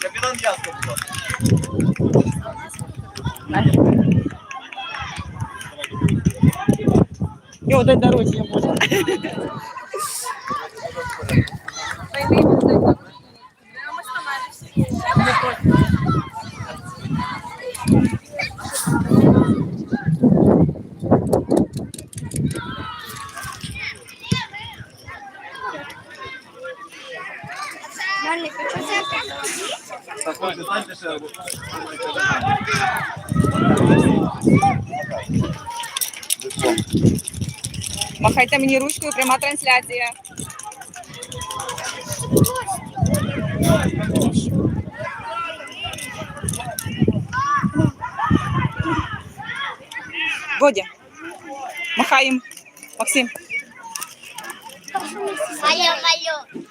Капітан Ясно. Його день народження може. Станьте ще. Махайте мені ручкою, пряма трансляція. Водя, махаємо. Максим. Моє, моє.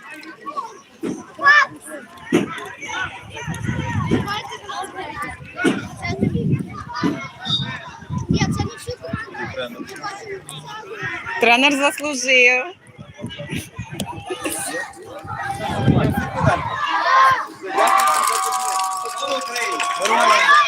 Ні, це не всю команду. Тренер заслужив. Героям!